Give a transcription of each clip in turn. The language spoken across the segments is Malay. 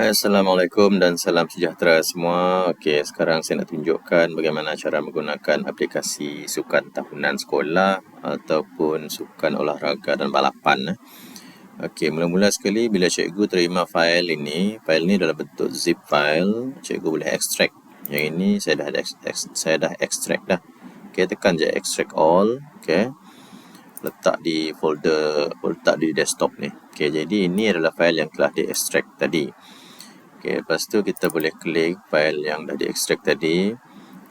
Assalamualaikum dan salam sejahtera semua. Okey, sekarang saya nak tunjukkan bagaimana cara menggunakan aplikasi sukan tahunan sekolah ataupun sukan olahraga dan balapan. Eh. Okey, mula-mula sekali bila cikgu terima fail ini, fail ini dalam bentuk zip file, cikgu boleh extract. Yang ini saya dah saya dah extract dah. Okey, tekan je extract all. Okey. Letak di folder, letak di desktop ni. Okey, jadi ini adalah fail yang telah di extract tadi. Okay, lepas tu kita boleh klik file yang dah diekstrak tadi.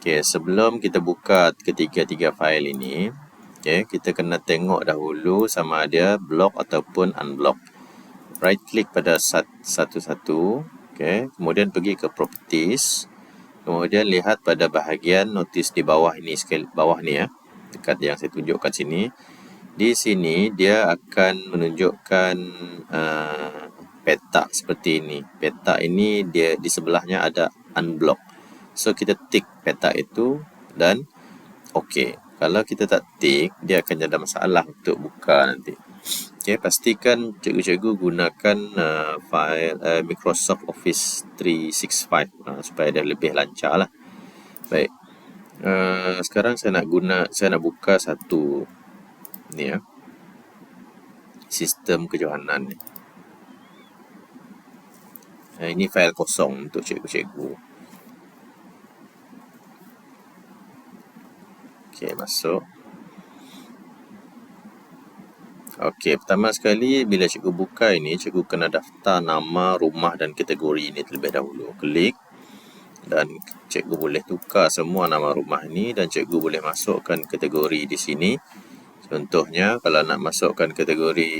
Okay, sebelum kita buka ketiga-tiga file ini, okay, kita kena tengok dahulu sama ada block ataupun unblock. Right click pada satu-satu. Okay, kemudian pergi ke properties. Kemudian lihat pada bahagian notis di bawah ini sekali bawah ni ya. Dekat yang saya tunjukkan sini. Di sini dia akan menunjukkan uh, peta seperti ini. Peta ini dia di sebelahnya ada unblock. So kita tick peta itu dan okey. Kalau kita tak tick, dia akan ada masalah untuk buka nanti. Okey, pastikan cikgu-cikgu gunakan uh, file uh, Microsoft Office 365 uh, supaya dia lebih lancar lah. Baik. Uh, sekarang saya nak guna saya nak buka satu ni ya. Sistem kejohanan ni. Eh, ini file kosong untuk cikgu-cikgu. Okey, masuk. Okey, pertama sekali bila cikgu buka ini, cikgu kena daftar nama, rumah dan kategori ini terlebih dahulu. Klik dan cikgu boleh tukar semua nama rumah ini dan cikgu boleh masukkan kategori di sini. Contohnya kalau nak masukkan kategori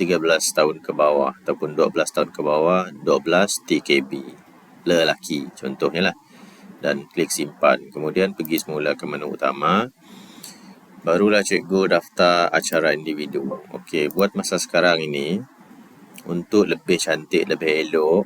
13 tahun ke bawah ataupun 12 tahun ke bawah 12 TKB lelaki contohnya lah. Dan klik simpan. Kemudian pergi semula ke menu utama. Barulah cikgu daftar acara individu. Okey, buat masa sekarang ini untuk lebih cantik lebih elok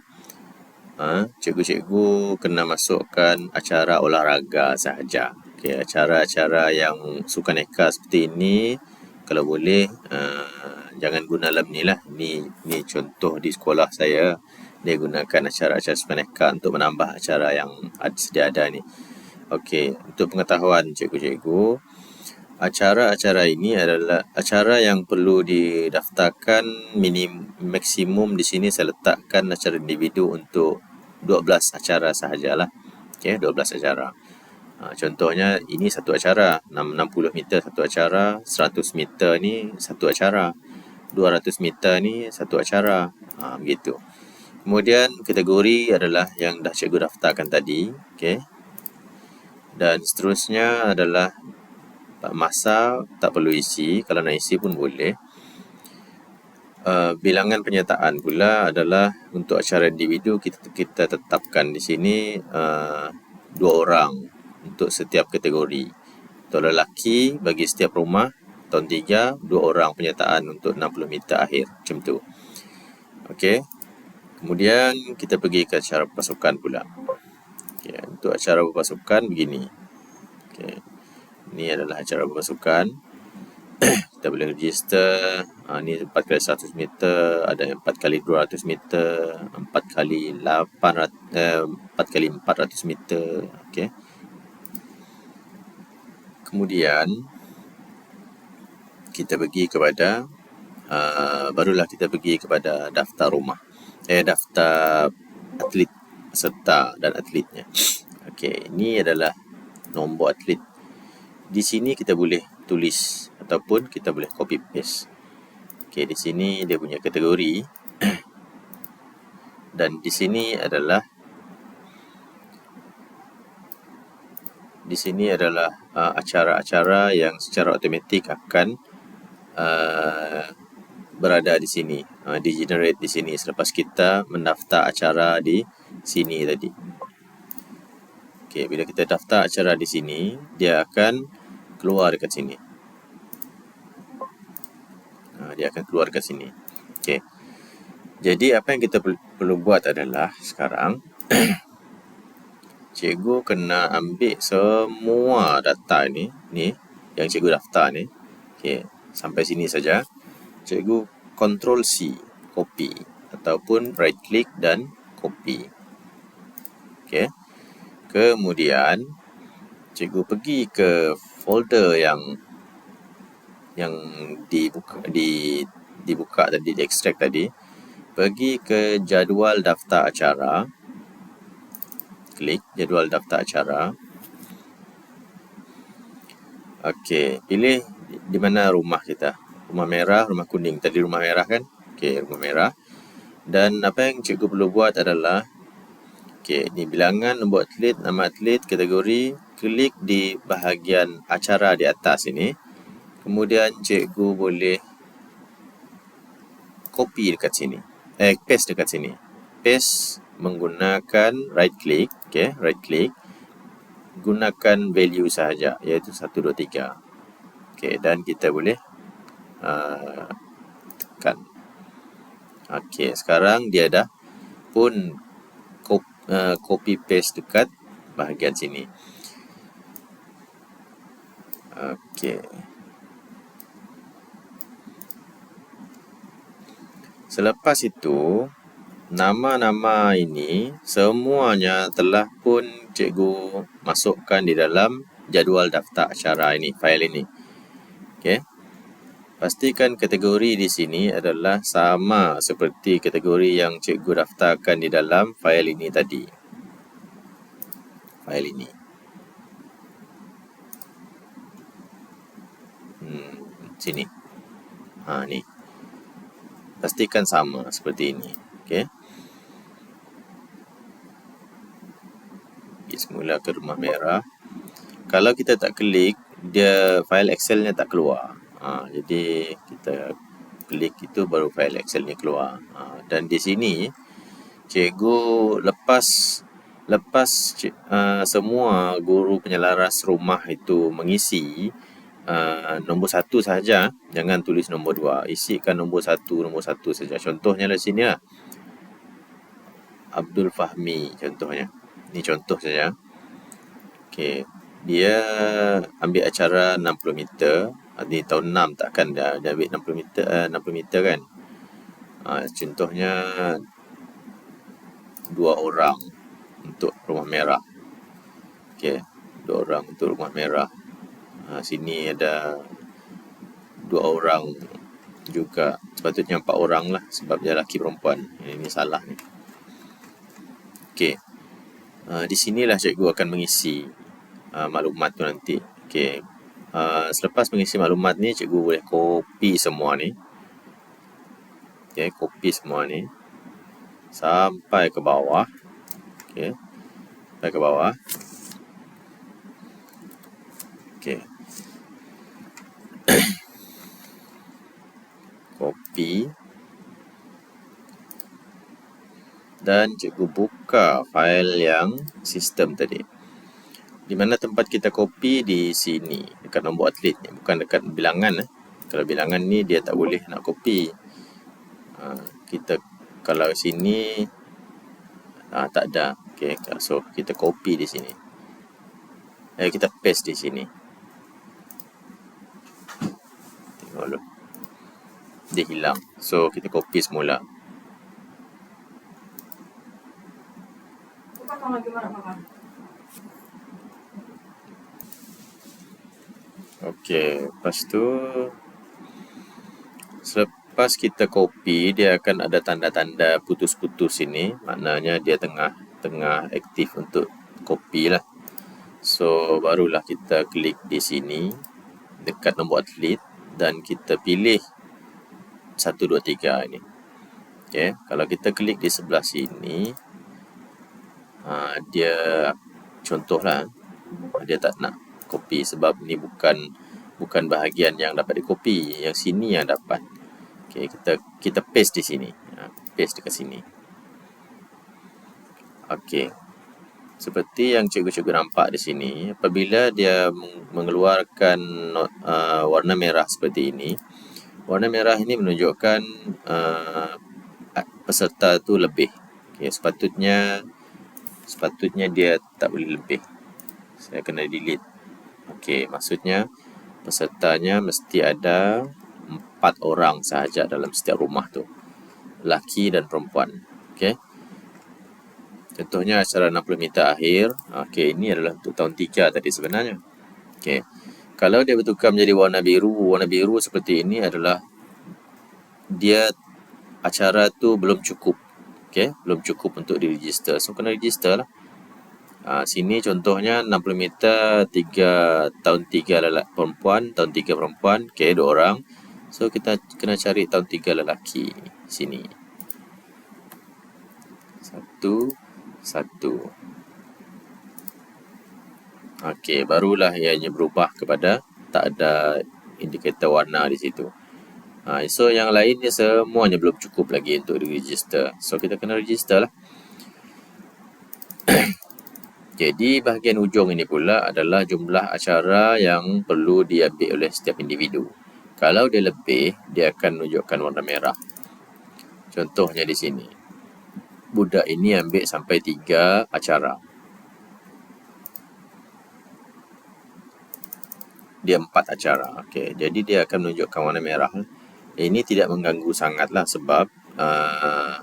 ha, cikgu-cikgu kena masukkan acara olahraga sahaja. Okay, acara-acara yang suka neka seperti ini kalau boleh uh, jangan guna dalam ni lah. Ni, ni contoh di sekolah saya. Dia gunakan acara-acara suka neka untuk menambah acara yang sedia ada ni. Okey, untuk pengetahuan cikgu-cikgu acara-acara ini adalah acara yang perlu didaftarkan minim maksimum di sini saya letakkan acara individu untuk 12 acara sahajalah. Okey 12 acara. Ha, contohnya ini satu acara 60 meter satu acara 100 meter ni satu acara 200 meter ni satu acara ha, begitu kemudian kategori adalah yang dah cikgu daftarkan tadi okay. dan seterusnya adalah masa tak perlu isi kalau nak isi pun boleh uh, bilangan penyertaan pula adalah untuk acara individu kita kita tetapkan di sini uh, dua orang untuk setiap kategori. Untuk lelaki, bagi setiap rumah, tahun 3, dua orang penyertaan untuk 60 meter akhir. Macam tu. Okey. Kemudian, kita pergi ke acara pasukan pula. Okay. Untuk acara berpasukan, begini. Okay. Ini adalah acara berpasukan. kita boleh register. Ha, ini 4 kali 100 meter, ada 4 kali 200 meter, 4 kali 800, eh, 4 kali 400 meter. Okey kemudian kita pergi kepada uh, barulah kita pergi kepada daftar rumah. Eh daftar atlet serta dan atletnya. Okey ini adalah nombor atlet. Di sini kita boleh tulis ataupun kita boleh copy paste. Okey di sini dia punya kategori. Dan di sini adalah di sini adalah uh, acara-acara yang secara automatik akan uh, berada di sini, uh, di generate di sini selepas kita mendaftar acara di sini tadi. Okey, bila kita daftar acara di sini, dia akan keluar dekat sini. Uh, dia akan keluar dekat sini. Okey. Jadi apa yang kita perlu buat adalah sekarang cikgu kena ambil semua data ni ni yang cikgu daftar ni okey sampai sini saja cikgu control C copy ataupun right click dan copy. Okay. Kemudian, cikgu pergi ke folder yang yang dibuka, di, dibuka tadi, di extract tadi. Pergi ke jadual daftar acara. Klik jadual daftar acara. Okey, pilih di mana rumah kita. Rumah merah, rumah kuning. Tadi rumah merah kan? Okey, rumah merah. Dan apa yang cikgu perlu buat adalah Okey, ni bilangan nombor atlet, nama atlet, kategori, klik di bahagian acara di atas ini. Kemudian cikgu boleh copy dekat sini. Eh, paste dekat sini. Paste menggunakan right click, okey, right click. Gunakan value sahaja iaitu 1 2 3. Okey, dan kita boleh uh, tekan. Okey, sekarang dia dah pun uh, copy paste dekat bahagian sini. Okey. Selepas itu, nama-nama ini semuanya telah pun cikgu masukkan di dalam jadual daftar acara ini, fail ini. Okey. Pastikan kategori di sini adalah sama seperti kategori yang cikgu daftarkan di dalam fail ini tadi. Fail ini. Hmm, sini. Ha, ni. Pastikan sama seperti ini. Okey. Semula ke rumah merah. Kalau kita tak klik, dia file Excel-nya tak keluar. Ha, jadi kita klik itu baru file Excel ni keluar. Ha, dan di sini cikgu lepas lepas uh, semua guru penyelaras rumah itu mengisi uh, nombor satu saja, jangan tulis nombor dua. Isikan nombor satu, nombor satu saja. Contohnya di sini lah. Abdul Fahmi contohnya. Ini contoh saja. Okey. Dia ambil acara 60 meter. Di tahun 6 takkan dia, dia ambil 60 meter uh, 60 meter kan. Uh, contohnya dua orang untuk rumah merah. Okey dua orang untuk rumah merah. Uh, sini ada dua orang juga. Sepatutnya empat orang lah sebab dia lelaki perempuan. Ini salah ni. Okey. Uh, di sinilah cikgu akan mengisi uh, maklumat tu nanti. Okey. Uh, selepas mengisi maklumat ni cikgu boleh copy semua ni. Okay, copy semua ni. Sampai ke bawah. Okay. sampai ke bawah. Okay. copy. Dan cikgu buka file yang sistem tadi di mana tempat kita copy di sini. Dekat nombor atlet ni bukan dekat bilangan eh. kalau bilangan ni dia tak boleh nak copy ha, kita kalau sini ha, tak ada. Okay. so kita copy di sini. Eh, kita paste di sini. Tengok dulu. Dia hilang. So kita copy semula Okey, lepas tu selepas kita copy dia akan ada tanda-tanda putus-putus ini, maknanya dia tengah tengah aktif untuk copy lah. So barulah kita klik di sini dekat nombor atlet dan kita pilih 1 2 3 ini. Okey, kalau kita klik di sebelah sini ha, dia contohlah dia tak nak copy sebab ni bukan bukan bahagian yang dapat dikopi. Yang sini yang dapat. Okey kita kita paste di sini. Ya, paste dekat sini. Okey. Seperti yang cikgu-cikgu nampak di sini apabila dia mengeluarkan uh, warna merah seperti ini warna merah ini menunjukkan uh, peserta tu lebih. Okey sepatutnya sepatutnya dia tak boleh lebih. Saya kena delete Okey, maksudnya pesertanya mesti ada empat orang sahaja dalam setiap rumah tu. Laki dan perempuan. Okey. Contohnya acara 60 meter akhir. Okey, ini adalah untuk tahun 3 tadi sebenarnya. Okey. Kalau dia bertukar menjadi warna biru, warna biru seperti ini adalah dia acara tu belum cukup. Okey, belum cukup untuk diregister. So kena register lah. Ha, sini contohnya 60 meter 3 tahun 3 lelaki perempuan, tahun 3 perempuan, okey dua orang. So kita kena cari tahun 3 lelaki sini. Satu, satu. Okey, barulah ianya berubah kepada tak ada indikator warna di situ. Ha, so yang lainnya semuanya belum cukup lagi untuk diregister. So kita kena register lah. Jadi bahagian ujung ini pula adalah jumlah acara yang perlu diambil oleh setiap individu. Kalau dia lebih, dia akan menunjukkan warna merah. Contohnya di sini. Budak ini ambil sampai tiga acara. Dia empat acara. Okay. Jadi dia akan menunjukkan warna merah. Ini tidak mengganggu sangatlah sebab uh,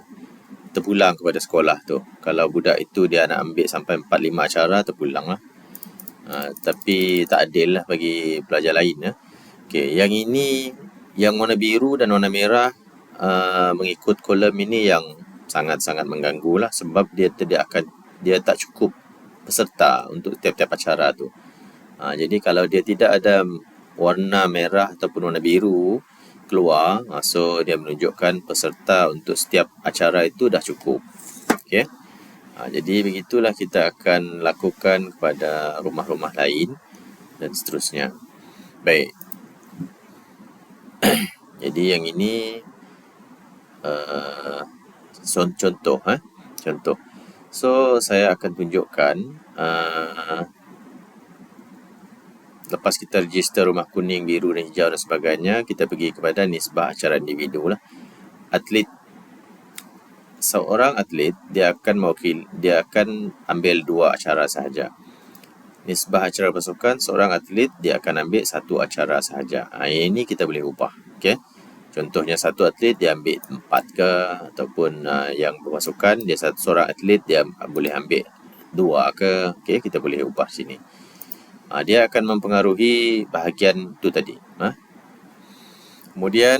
terpulang kepada sekolah tu. Kalau budak itu dia nak ambil sampai 4-5 acara, terpulang lah. Uh, tapi tak adil lah bagi pelajar lain. Ya. Okay, yang ini, yang warna biru dan warna merah uh, mengikut kolom ini yang sangat-sangat mengganggu lah sebab dia tidak akan dia tak cukup peserta untuk tiap-tiap acara tu. Uh, jadi kalau dia tidak ada warna merah ataupun warna biru, keluar ha, so dia menunjukkan peserta untuk setiap acara itu dah cukup. Okey ha, jadi begitulah kita akan lakukan kepada rumah-rumah lain dan seterusnya. Baik. Jadi yang ini uh, contoh eh? Contoh. So saya akan tunjukkan uh, lepas kita register rumah kuning, biru dan hijau dan sebagainya, kita pergi kepada nisbah acara individu lah. Atlet seorang atlet dia akan mewakil dia akan ambil dua acara sahaja. Nisbah acara pasukan seorang atlet dia akan ambil satu acara sahaja. Ha, ini kita boleh ubah. Okay? Contohnya satu atlet dia ambil empat ke ataupun uh, yang berpasukan dia satu seorang atlet dia boleh ambil dua ke. Okay? Kita boleh ubah sini ha, dia akan mempengaruhi bahagian tu tadi. Ha? Kemudian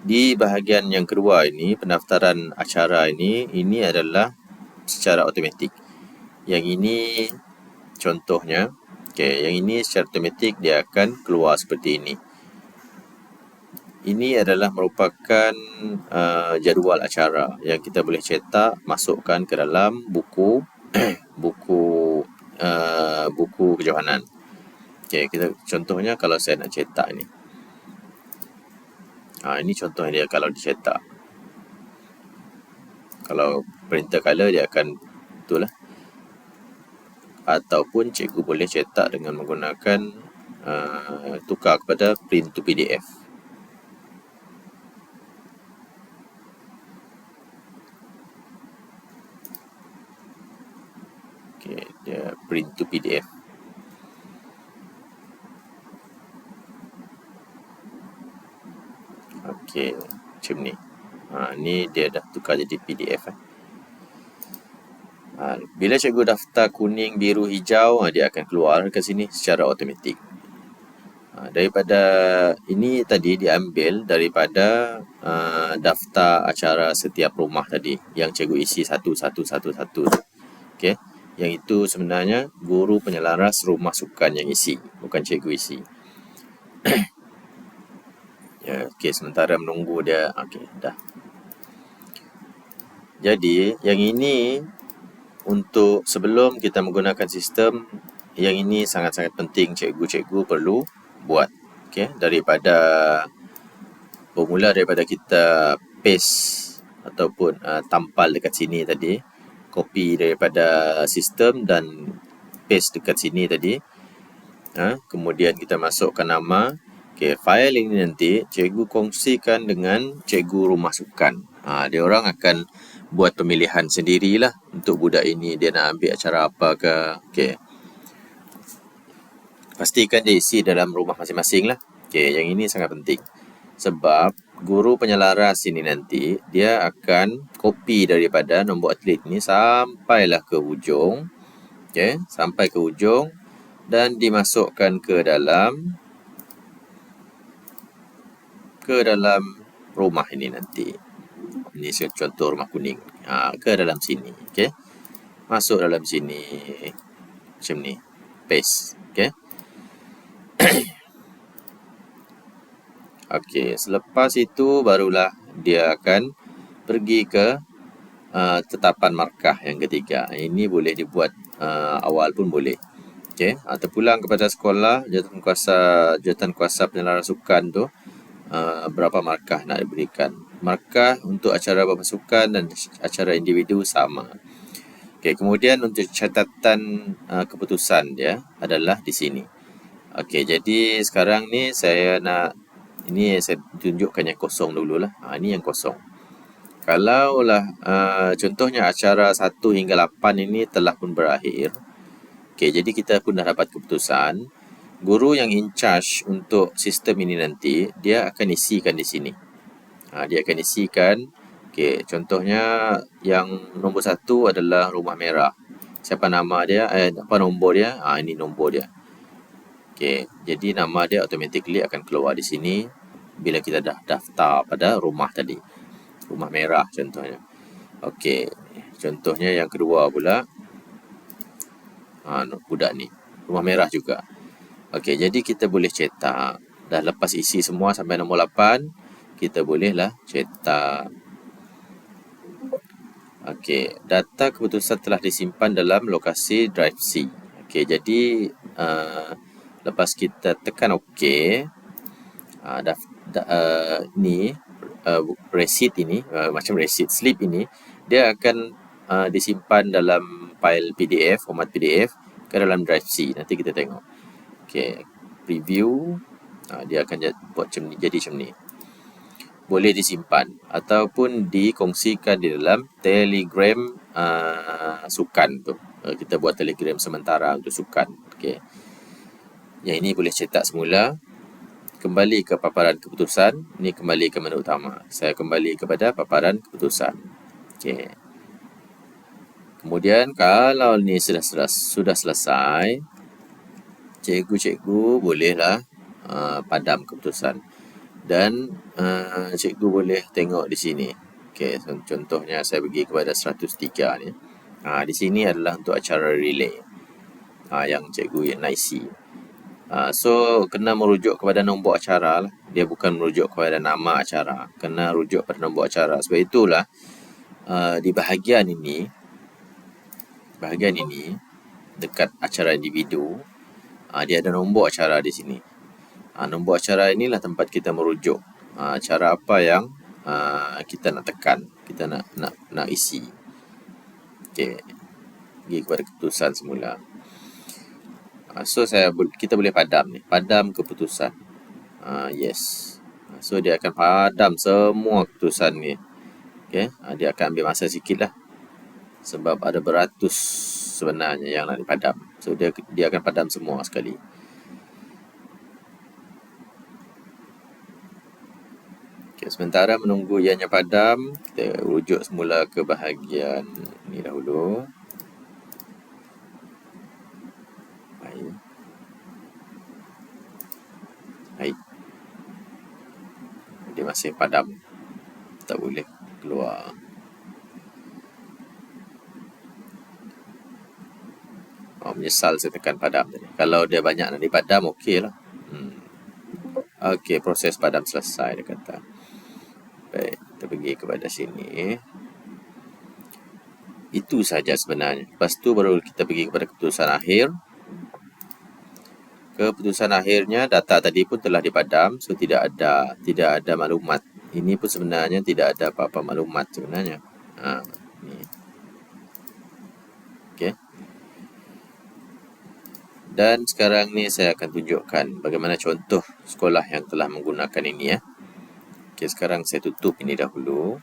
di bahagian yang kedua ini, pendaftaran acara ini, ini adalah secara automatik. Yang ini contohnya, okay, yang ini secara automatik dia akan keluar seperti ini. Ini adalah merupakan uh, jadual acara yang kita boleh cetak, masukkan ke dalam buku buku uh, buku kejohanan. Okey, kita contohnya kalau saya nak cetak ni. Ha, ini contoh dia kalau dicetak. Kalau printer color dia akan itulah. Ataupun cikgu boleh cetak dengan menggunakan uh, tukar kepada print to PDF. Okay, dia print to PDF. Okay, macam ni. Ha, ni dia dah tukar jadi PDF. Eh. Ha, bila cikgu daftar kuning, biru, hijau, ha, dia akan keluar ke sini secara automatik. Ha, daripada ini tadi diambil daripada uh, daftar acara setiap rumah tadi yang cikgu isi satu-satu-satu-satu. Okay. Yang itu sebenarnya guru penyelaras rumah sukan yang isi, bukan cikgu isi. ya, okay, sementara menunggu dia. Okay, dah. Jadi, yang ini untuk sebelum kita menggunakan sistem, yang ini sangat-sangat penting cikgu-cikgu perlu buat. Okay, daripada bermula daripada kita paste ataupun uh, tampal dekat sini tadi copy daripada sistem dan paste dekat sini tadi. Ha, kemudian kita masukkan nama. Okay, file ini nanti cikgu kongsikan dengan cikgu rumah sukan. Ha, dia orang akan buat pemilihan sendirilah untuk budak ini dia nak ambil acara apa ke. Okay. Pastikan dia isi dalam rumah masing-masing lah. Okay, yang ini sangat penting. Sebab guru penyelaras ini nanti dia akan copy daripada nombor atlet ni sampailah ke ujung. Okay, sampai ke ujung dan dimasukkan ke dalam ke dalam rumah ini nanti. Ini contoh rumah kuning. Ha, ke dalam sini. Okay. Masuk dalam sini. Macam ni. Paste. Okay. Okey, selepas itu barulah dia akan pergi ke uh, tetapan markah yang ketiga. Ini boleh dibuat uh, awal pun boleh. Okey, uh, terpulang kepada sekolah, jawatan kuasa jawatan kuasa penyelaran sukan tu uh, berapa markah nak diberikan. Markah untuk acara berpasukan dan acara individu sama. Okey, kemudian untuk catatan uh, keputusan dia adalah di sini. Okey, jadi sekarang ni saya nak ini saya tunjukkan yang kosong dulu lah. Ha, ini yang kosong. Kalau lah uh, contohnya acara 1 hingga 8 ini telah pun berakhir. Okay, jadi kita pun dah dapat keputusan. Guru yang in charge untuk sistem ini nanti, dia akan isikan di sini. Ha, dia akan isikan, okay, contohnya yang nombor satu adalah rumah merah. Siapa nama dia, eh, apa nombor dia? Ha, ini nombor dia. Okay, jadi nama dia automatically akan keluar di sini bila kita dah daftar pada rumah tadi. Rumah merah contohnya. Okey, contohnya yang kedua pula. Ha, budak ni. Rumah merah juga. Okey, jadi kita boleh cetak. Dah lepas isi semua sampai nombor 8, kita bolehlah cetak. Okey, data keputusan telah disimpan dalam lokasi drive C. Okey, jadi uh, lepas kita tekan OK uh, dah, dah, uh, ni uh, receipt ini uh, macam receipt slip ini dia akan uh, disimpan dalam file PDF format PDF ke dalam drive C. Nanti kita tengok. Okey preview uh, dia akan buat macam ni jadi macam ni. Boleh disimpan ataupun dikongsikan di dalam telegram uh, sukan tu. Uh, kita buat telegram sementara untuk sukan. Okey yang ini boleh cetak semula. Kembali ke paparan keputusan. Ini kembali ke menu utama. Saya kembali kepada paparan keputusan. Okey. Kemudian kalau ni sudah sudah, sudah selesai, cikgu-cikgu bolehlah uh, padam keputusan. Dan uh, cikgu boleh tengok di sini. Okey, contohnya saya pergi kepada 103 ni. Ha, di sini adalah untuk acara relay. Ha, yang cikgu yang isi. Uh, so kena merujuk kepada nombor acara lah. Dia bukan merujuk kepada nama acara. Kena rujuk pada nombor acara. Sebab itulah uh, di bahagian ini bahagian ini dekat acara individu uh, dia ada nombor acara di sini. Uh, nombor acara inilah tempat kita merujuk uh, acara apa yang uh, kita nak tekan, kita nak nak nak isi. Okey. Pergi kepada keputusan semula. Uh, so saya kita boleh padam ni, padam keputusan. Uh, yes. Uh, so dia akan padam semua keputusan ni. Okay. Uh, dia akan ambil masa sikit lah. Sebab ada beratus sebenarnya yang nak dipadam. So dia dia akan padam semua sekali. Okay, sementara menunggu ianya padam, kita rujuk semula ke bahagian ni dahulu. Hai. Dia masih padam. Tak boleh keluar. Oh, menyesal saya tekan padam tadi. Kalau dia banyak nak dipadam, okey lah. Hmm. Okey, proses padam selesai, dia kata. Baik, kita pergi kepada sini. Itu saja sebenarnya. Lepas tu baru kita pergi kepada keputusan akhir keputusan akhirnya data tadi pun telah dipadam so tidak ada tidak ada maklumat. Ini pun sebenarnya tidak ada apa-apa maklumat sebenarnya. Ha, ni. Okay. dan sekarang ni saya akan tunjukkan bagaimana contoh sekolah yang telah menggunakan ini ya. Okay, sekarang saya tutup ini dahulu.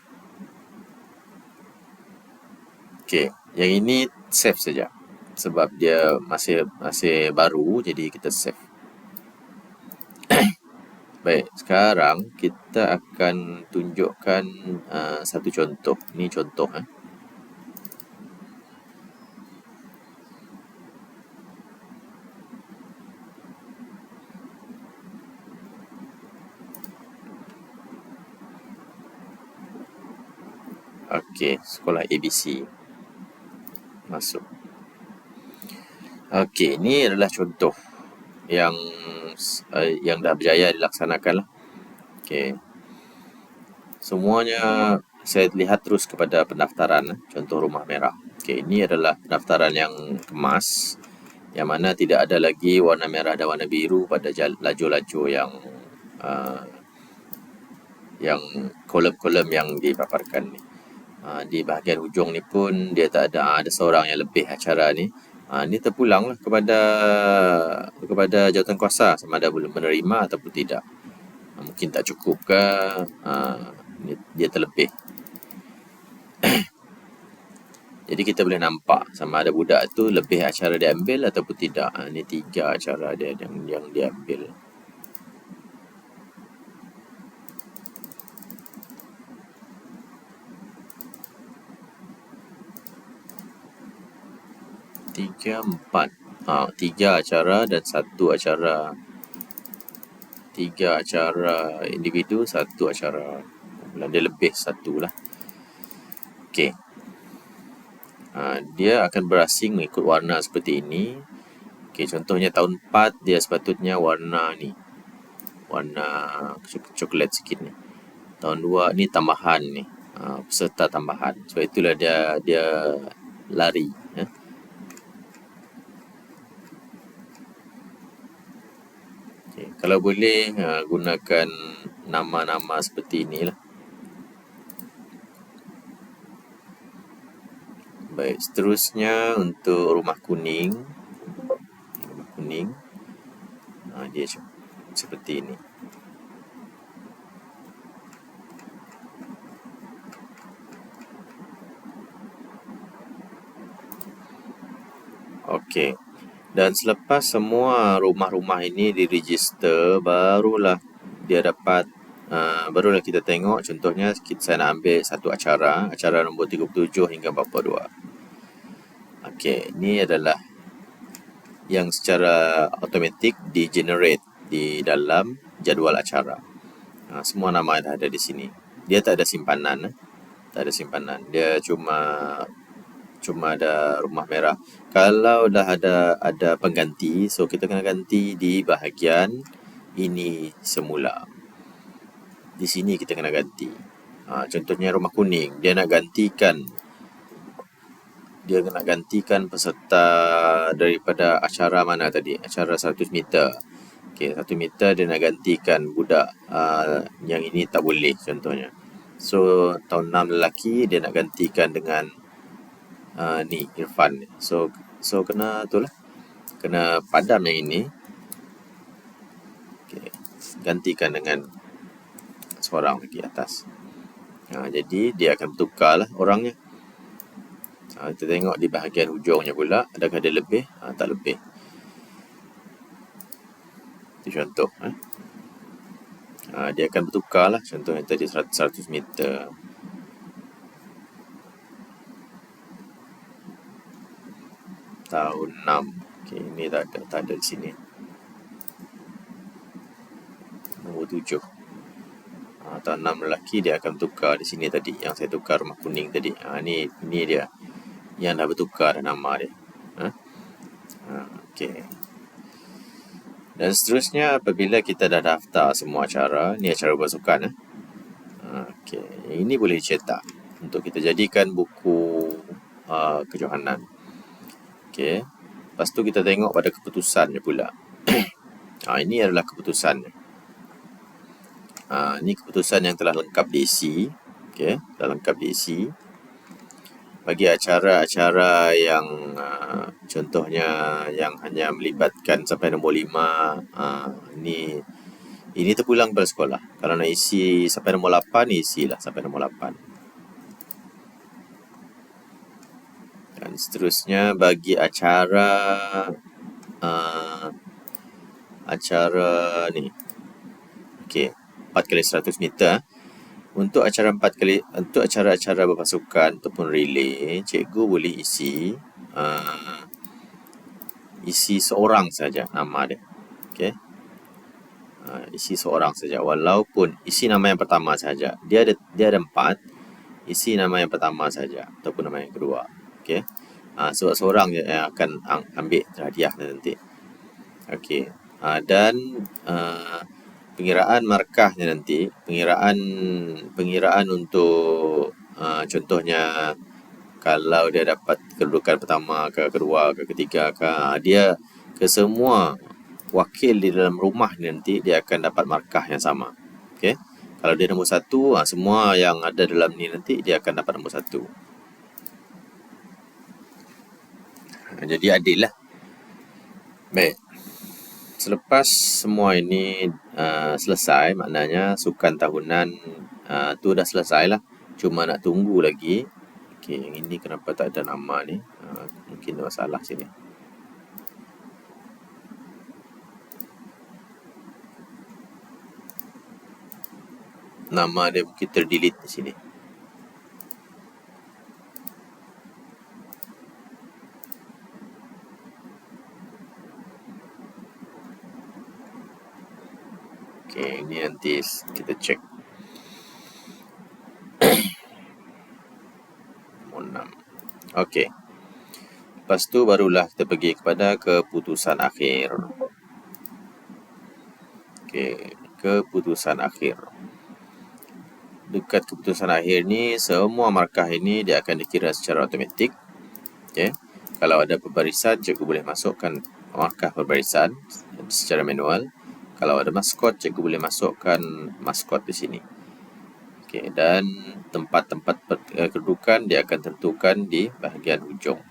Okay, yang ini save saja sebab dia masih masih baru jadi kita save Baik, sekarang kita akan tunjukkan uh, satu contoh. Ini contoh. Eh. Okey, sekolah ABC. Masuk. Okey, ini adalah contoh yang uh, yang dah berjaya dilaksanakan lah. Okay. Semuanya saya lihat terus kepada pendaftaran eh. contoh rumah merah. Okay, ini adalah pendaftaran yang kemas yang mana tidak ada lagi warna merah dan warna biru pada laju-laju yang uh, yang kolom-kolom yang dipaparkan ni. Uh, di bahagian hujung ni pun dia tak ada ada seorang yang lebih acara ni Ha, ini terpulanglah kepada kepada jawatan kuasa sama ada boleh menerima ataupun tidak. Ha, mungkin tak cukup ke ha, dia terlebih. Jadi kita boleh nampak sama ada budak tu lebih acara dia ambil ataupun tidak. Ha, ini tiga acara dia yang, yang dia ambil. Tiga, empat. Ha, tiga acara dan satu acara. Tiga acara individu, satu acara. Dia lebih satu lah. Okey. Ha, dia akan berasing mengikut warna seperti ini. Okey, contohnya tahun 4 dia sepatutnya warna ni. Warna coklat sikit ni. Tahun 2 ni tambahan ni. Ha, peserta tambahan. Sebab itulah dia dia lari. Ya. Okay. Kalau boleh uh, gunakan nama-nama seperti inilah. Baik, seterusnya untuk rumah kuning. Rumah kuning. Uh, dia seperti ini. Okey. Dan selepas semua rumah-rumah ini diregister, barulah dia dapat, uh, barulah kita tengok contohnya kita, saya nak ambil satu acara, acara nombor 37 hingga 42. Okey, ini adalah yang secara automatik di-generate di dalam jadual acara. Uh, semua nama dah ada di sini. Dia tak ada simpanan. Eh? Tak ada simpanan. Dia cuma cuma ada rumah merah. Kalau dah ada ada pengganti, so kita kena ganti di bahagian ini semula. Di sini kita kena ganti. Ha, contohnya rumah kuning, dia nak gantikan dia nak gantikan peserta daripada acara mana tadi? Acara 100 meter. Okey, 1 meter dia nak gantikan budak uh, yang ini tak boleh contohnya. So, tahun 6 lelaki dia nak gantikan dengan uh, ni Irfan. So so kena tu lah. Kena padam yang ini. Okay. Gantikan dengan seorang lagi atas. Ha, jadi dia akan bertukar lah orangnya. Ha, kita tengok di bahagian hujungnya pula. Adakah dia lebih? Ha, tak lebih. Itu contoh. Eh. Ha, dia akan bertukar lah. Contohnya tadi 100, 100 meter. Tahun 6 okay, ini tak ada, tak ada di sini nombor 7 ha, tahun 6 lelaki dia akan tukar di sini tadi yang saya tukar rumah kuning tadi ha, ni, ni dia yang dah bertukar nama dia ha? Ha, okay. dan seterusnya apabila kita dah daftar semua acara ni acara bersukan eh? ha, okay. ini boleh dicetak untuk kita jadikan buku uh, kejohanan Okey. Lepas tu kita tengok pada keputusannya pula. ha, ini adalah keputusannya. Ha, ini keputusan yang telah lengkap diisi. Okey, dah lengkap diisi. Bagi acara-acara yang uh, contohnya yang hanya melibatkan sampai nombor lima, uh, ini ini terpulang kepada sekolah. Kalau nak isi sampai nombor lapan, isilah sampai nombor lapan. Dan seterusnya bagi acara uh, acara ni okey kali 100 meter. Untuk acara 4 kali untuk acara-acara berpasukan ataupun relay, cikgu boleh isi uh, isi seorang saja nama dia. Okey. Uh, isi seorang saja walaupun isi nama yang pertama saja. Dia ada dia ada empat. Isi nama yang pertama saja ataupun nama yang kedua. Okey. Uh, sebab seorang yang akan ambil hadiah nanti. Okey. Uh, dan uh, pengiraan markahnya nanti, pengiraan pengiraan untuk uh, contohnya kalau dia dapat kedudukan pertama ke kedua ke ketiga ke dia ke semua wakil di dalam rumah nanti dia akan dapat markah yang sama. Okey. Kalau dia nombor satu, semua yang ada dalam ni nanti dia akan dapat nombor satu. Jadi adil lah. Baik. Selepas semua ini uh, selesai, maknanya sukan tahunan uh, tu dah selesai lah. Cuma nak tunggu lagi. Okay, yang ini kenapa tak ada nama ni? Uh, mungkin ada masalah sini. Nama dia mungkin terdelete di sini. Okey, ini nanti kita. Enam. Okey. Lepas tu barulah kita pergi kepada keputusan akhir. Okey, keputusan akhir. Dekat keputusan akhir ni, semua markah ini dia akan dikira secara automatik. Okey. Kalau ada perbarisan, cikgu boleh masukkan markah perbarisan secara manual kalau ada maskot, cikgu boleh masukkan maskot di sini. Okey, dan tempat-tempat eh, kedudukan dia akan tentukan di bahagian hujung.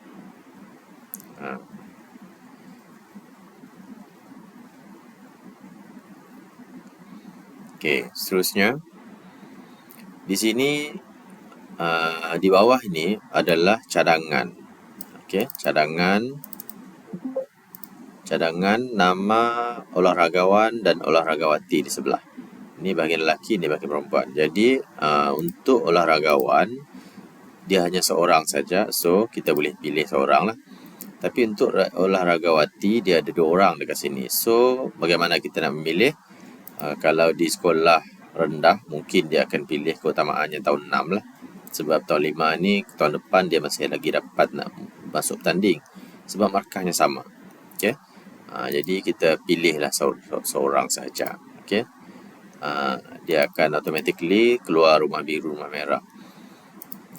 Ha. Okey, seterusnya di sini uh, di bawah ini adalah cadangan. Okey, cadangan cadangan nama olahragawan dan olahragawati di sebelah. Ini bahagian lelaki, ini bahagian perempuan. Jadi uh, untuk olahragawan dia hanya seorang saja, so kita boleh pilih seorang lah. Tapi untuk olahragawati dia ada dua orang dekat sini. So bagaimana kita nak memilih? Uh, kalau di sekolah rendah mungkin dia akan pilih keutamaannya tahun 6 lah. Sebab tahun 5 ni tahun depan dia masih lagi dapat nak masuk tanding. Sebab markahnya sama. Ha, jadi kita pilihlah seorang saja. Okey. Ha, dia akan automatically keluar rumah biru, rumah merah.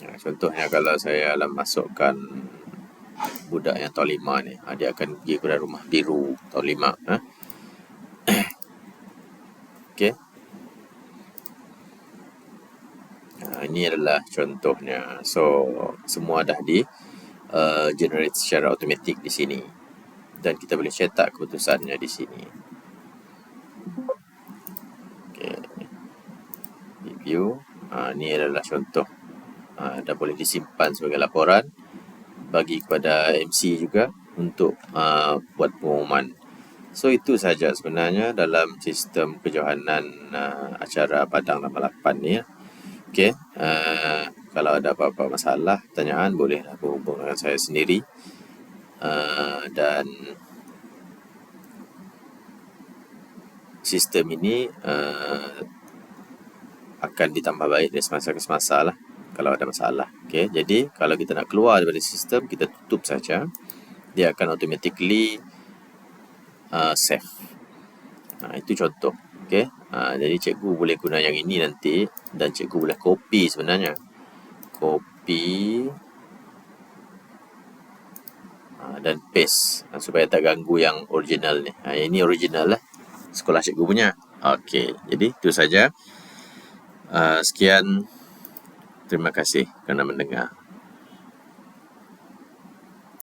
Ha, contohnya kalau saya alam masukkan budak yang tahun lima ni, ha, dia akan pergi kepada rumah biru tahun lima. Ha? Okey. Ha, ini adalah contohnya. So, semua dah di uh, generate secara automatik di sini dan kita boleh cetak keputusannya di sini. Okay. Review. Ha, ini adalah contoh. Ha, dah boleh disimpan sebagai laporan bagi kepada MC juga untuk uh, buat pengumuman. So itu saja sebenarnya dalam sistem kejohanan uh, acara Padang 88 ni. Ya. Okay. Uh, kalau ada apa-apa masalah, bolehlah berhubung dengan saya sendiri. Uh, dan sistem ini uh, akan ditambah baik dari semasa ke semasa lah kalau ada masalah. Okay, jadi kalau kita nak keluar daripada sistem, kita tutup saja. Dia akan automatically uh, save. Uh, itu contoh. Okay, uh, jadi cikgu boleh guna yang ini nanti dan cikgu boleh copy sebenarnya. Copy Ah, dan paste ah, supaya tak ganggu yang original ni. Ha, ini original lah sekolah cikgu punya. Okey, jadi itu saja. Uh, sekian. Terima kasih kerana mendengar.